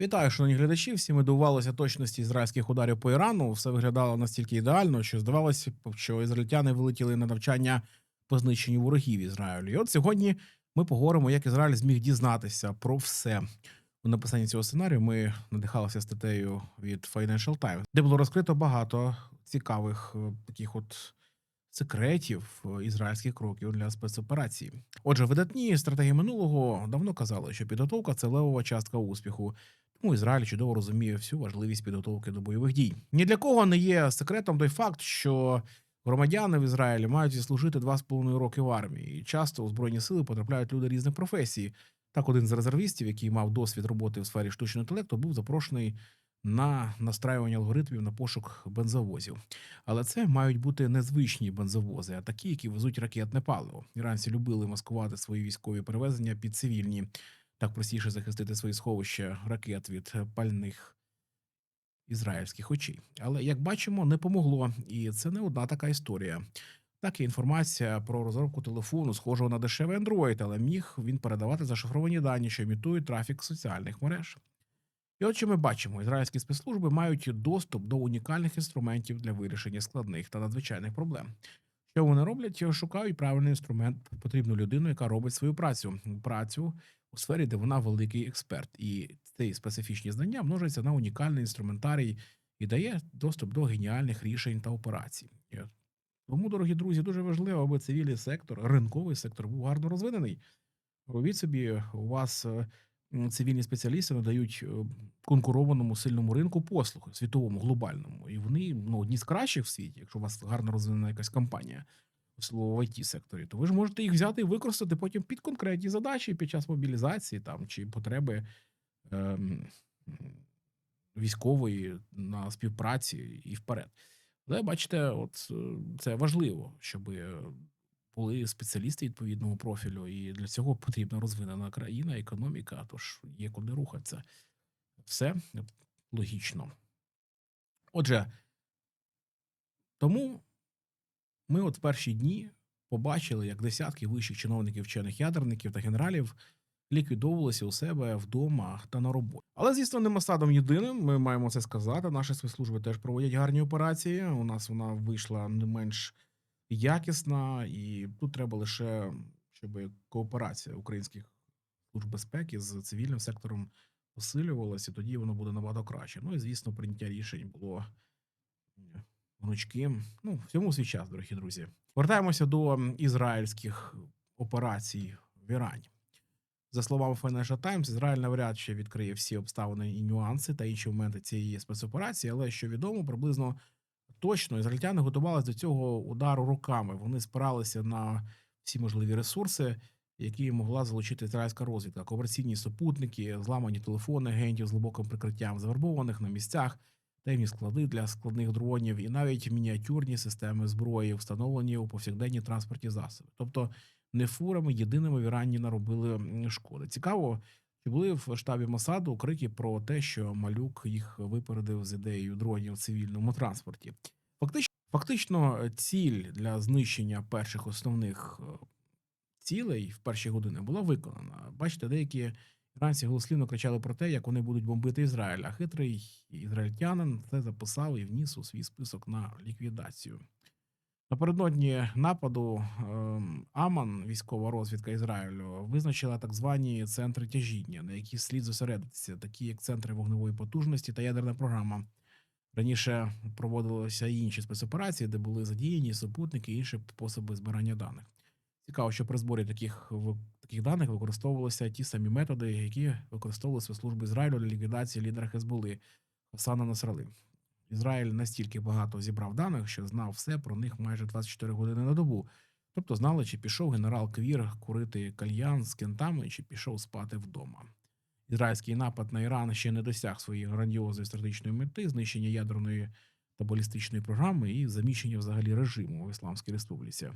Вітаю, шановні глядачі. Всі ми дивувалися точності ізраїльських ударів по Ірану. Все виглядало настільки ідеально, що здавалося, що ізраїльтяни вилетіли на навчання по знищенню ворогів Ізраїлю. І от сьогодні ми поговоримо, як Ізраїль зміг дізнатися про все. У написанні цього сценарію ми надихалися статтею від Financial Times, де було розкрито багато цікавих е, таких от секретів е, ізраїльських кроків для спецоперації. Отже, видатні стратегії минулого давно казали, що підготовка це левова частка успіху. Тому Ізраїль чудово розуміє всю важливість підготовки до бойових дій. Ні для кого не є секретом той факт, що громадяни в Ізраїлі мають з половиною роки в армії, і часто у збройні сили потрапляють люди різних професій. Так, один з резервістів, який мав досвід роботи в сфері штучного інтелекту, був запрошений на настраювання алгоритмів на пошук бензовозів. Але це мають бути незвичні бензовози, а такі, які везуть ракетне паливо. Іранці любили маскувати свої військові перевезення під цивільні. Так простіше захистити свої сховища ракет від пальних ізраїльських очей. Але як бачимо, не помогло, і це не одна така історія. Так, є інформація про розробку телефону, схожого на дешевий Android, але міг він передавати зашифровані дані, що імітують трафік соціальних мереж. І от що ми бачимо: ізраїльські спецслужби мають доступ до унікальних інструментів для вирішення складних та надзвичайних проблем. Що вони роблять? Шукають правильний інструмент, потрібну людину, яка робить свою працю, працю у сфері, де вона великий експерт, і ці специфічні знання множаться на унікальний інструментарій і дає доступ до геніальних рішень та операцій. Тому, дорогі друзі, дуже важливо, аби цивільний сектор, ринковий сектор був гарно розвинений. Робіть собі, у вас е, цивільні спеціалісти надають е, конкурованому сильному ринку послуги світовому, глобальному, і вони ну, одні з кращих в світі, якщо у вас гарно розвинена якась компанія в it секторі, то ви ж можете їх взяти і використати потім під конкретні задачі під час мобілізації там чи потреби ем, військової на співпраці і вперед. Але бачите, от е, це важливо, щоб були спеціалісти відповідного профілю, і для цього потрібна розвинена країна, економіка, тож є куди рухатися. Все логічно. Отже, тому ми от в перші дні побачили, як десятки вищих чиновників, вчених ядерників та генералів ліквідовувалися у себе вдома та на роботі. Але звісно, не Масадом єдиним. Ми маємо це сказати. Наші спецслужби теж проводять гарні операції. У нас вона вийшла не менш якісна, і тут треба лише, щоб кооперація українських служб безпеки з цивільним сектором посилювалася, тоді воно буде набагато краще. Ну і звісно, прийняття рішень було гнучким. Ну, всьому свій час, дорогі друзі. Вертаємося до ізраїльських операцій в Ірані. За словами Financial Times, Ізраїль навряд чи відкриє всі обставини і нюанси та інші моменти цієї спецоперації, але що відомо, приблизно точно ізраїльтяни готувалися до цього удару руками. Вони спиралися на всі можливі ресурси, які могла залучити ізраїльська розвідка: комерційні супутники, зламані телефони агентів з глибоким прикриттям, завербованих на місцях, темні склади для складних дронів, і навіть мініатюрні системи зброї, встановлені у повсякденні транспортні засоби. Тобто не фурами єдиними в Ірані наробили шкоди. Цікаво, чи були в штабі Масаду крики про те, що малюк їх випередив з ідеєю дронів в цивільному транспорті. Фактично, фактично, ціль для знищення перших основних е, цілей в перші години була виконана. Бачите, деякі іранці голослівно кричали про те, як вони будуть бомбити Ізраїль. А хитрий ізраїльтянин це записав і вніс у свій список на ліквідацію. Напередодні нападу ем, Аман, військова розвідка Ізраїлю, визначила так звані центри тяжіння, на які слід зосередитися, такі як центри вогневої потужності та ядерна програма. Раніше проводилися інші спецоперації, де були задіяні супутники і інші способи збирання даних. Цікаво, що при зборі таких таких даних використовувалися ті самі методи, які використовували спецслужби Ізраїлю для ліквідації лідера Хезболи Хасана Насрали. Ізраїль настільки багато зібрав даних, що знав все про них майже 24 години на добу. Тобто знали, чи пішов генерал Квір курити кальян з кентами, чи пішов спати вдома. Ізраїльський напад на Іран ще не досяг своєї грандіозної стратегічної мети знищення ядерної та балістичної програми і заміщення взагалі режиму в Ісламській Республіці.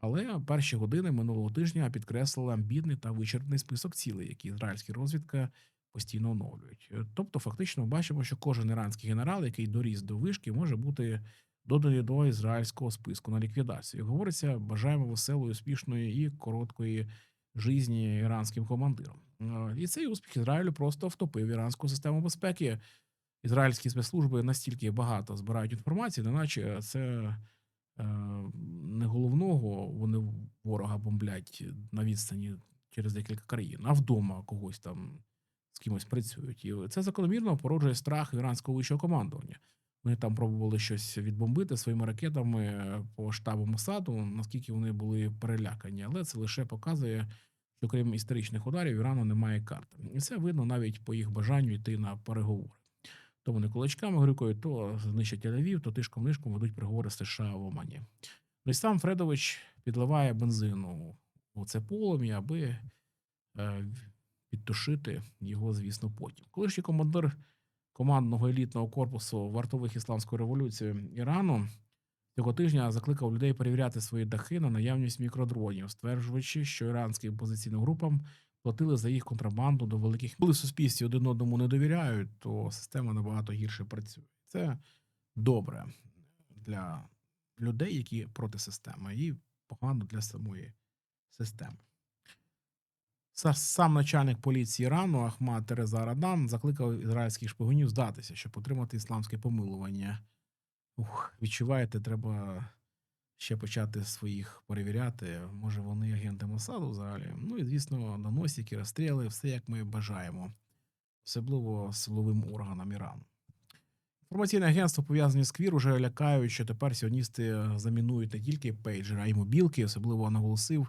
Але перші години минулого тижня підкреслили амбітний та вичерпний список цілей, які ізраїльська розвідка постійно оновлюють. Е, Тобто, фактично, бачимо, що кожен іранський генерал, який доріс до вишки, може бути доданий до ізраїльського списку на ліквідацію. Як Говориться, бажаємо веселої, успішної і короткої житті іранським командиром. Е, І цей успіх Ізраїлю просто втопив іранську систему безпеки. Ізраїльські спецслужби настільки багато збирають інформації, неначе це не головного вони ворога бомблять на відстані через декілька країн, а вдома когось там з кимось працюють. І це закономірно породжує страх іранського вищого командування. Вони там пробували щось відбомбити своїми ракетами е, по штабу Мосаду, наскільки вони були перелякані, але це лише показує, що крім історичних ударів, Ірану немає карти. І це видно навіть по їх бажанню йти на переговори. То вони кулачками грюкають, то знищать Тель-Авів, то тишком нишком ведуть переговори з США в Омані. Ну і сам Фредович підливає бензину у це полум'я, аби е, підтушити його, звісно, потім. Колишній командир командного елітного корпусу вартових ісламської революції Ірану цього тижня закликав людей перевіряти свої дахи на наявність мікродронів, стверджуючи, що іранським опозиційним групам платили за їх контрабанду до великих. Коли суспільстві один одному не довіряють, то система набагато гірше працює. Це добре для людей, які проти системи, і погано для самої системи. Сам начальник поліції Ірану Ахмад Тереза Радан закликав ізраїльських шпигунів здатися, щоб отримати ісламське помилування. Ух, відчуваєте, треба ще почати своїх перевіряти. Може, вони агенти Мосаду взагалі. Ну і звісно, доносики, розстріли, все як ми бажаємо, особливо силовим органам Ірану. Інформаційне агентство пов'язані з Квір уже лякають, що тепер сіоністи замінують не тільки пейджери, а й мобілки. Особливо наголосив,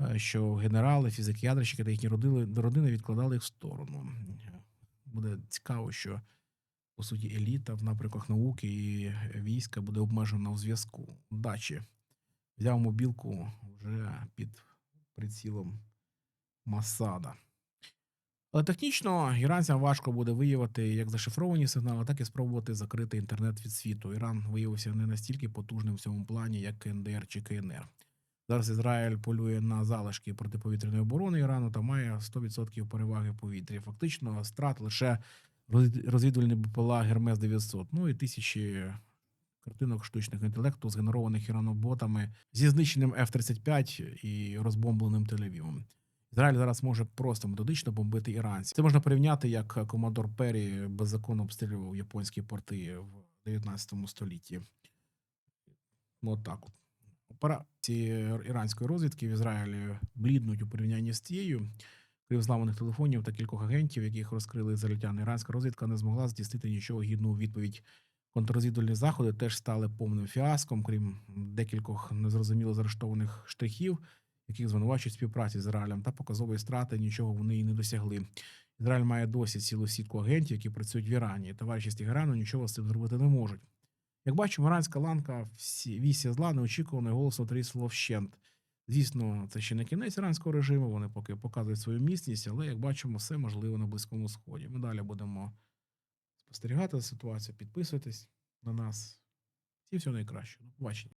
е, що генерали, фізики, ядерщики та їхні родини відкладали їх в сторону. Буде цікаво, що по суті еліта в напрямках науки і війська буде обмежена у зв'язку. Дачі взяв мобілку вже під прицілом Масада. Але технічно іранцям важко буде виявити як зашифровані сигнали, так і спробувати закрити інтернет від світу. Іран виявився не настільки потужним в цьому плані, як КНДР чи КНР. Зараз Ізраїль полює на залишки протиповітряної оборони Ірану та має 100% переваги в повітрі. Фактично, страт лише роз- розвідувальні БПЛА Гермес 900, ну і тисячі картинок штучного інтелекту, згенерованих іраноботами зі знищеним F-35 і розбомбленим Тель-Авівом. Ізраїль зараз може просто методично бомбити іранців. Це можна порівняти, як командор Перрі беззаконно обстрілював японські порти в 19 столітті. Ну, от так от. Операції іранської розвідки в Ізраїлі бліднуть у порівнянні з тією. Крім зламаних телефонів та кількох агентів, яких розкрили залітяни, іранська розвідка не змогла здійснити нічого гідну відповідь. Контррозвідувальні заходи теж стали повним фіаском, крім декількох незрозуміло заарештованих штрихів, яких звинувачують співпраці з Ізраїлем, та показової страти нічого вони і не досягли. Ізраїль має досі цілу сітку агентів, які працюють в Ірані. Товариші з Тегерану нічого з цим зробити не можуть. Як бачимо, іранська ланка всі вісі зла неочікувано голосно трісла вщент. Звісно, це ще не кінець іранського режиму. Вони поки показують свою міцність, але як бачимо, все можливо на близькому сході. Ми далі будемо спостерігати за ситуацією, підписуйтесь на нас. І всього найкращого. До побачення.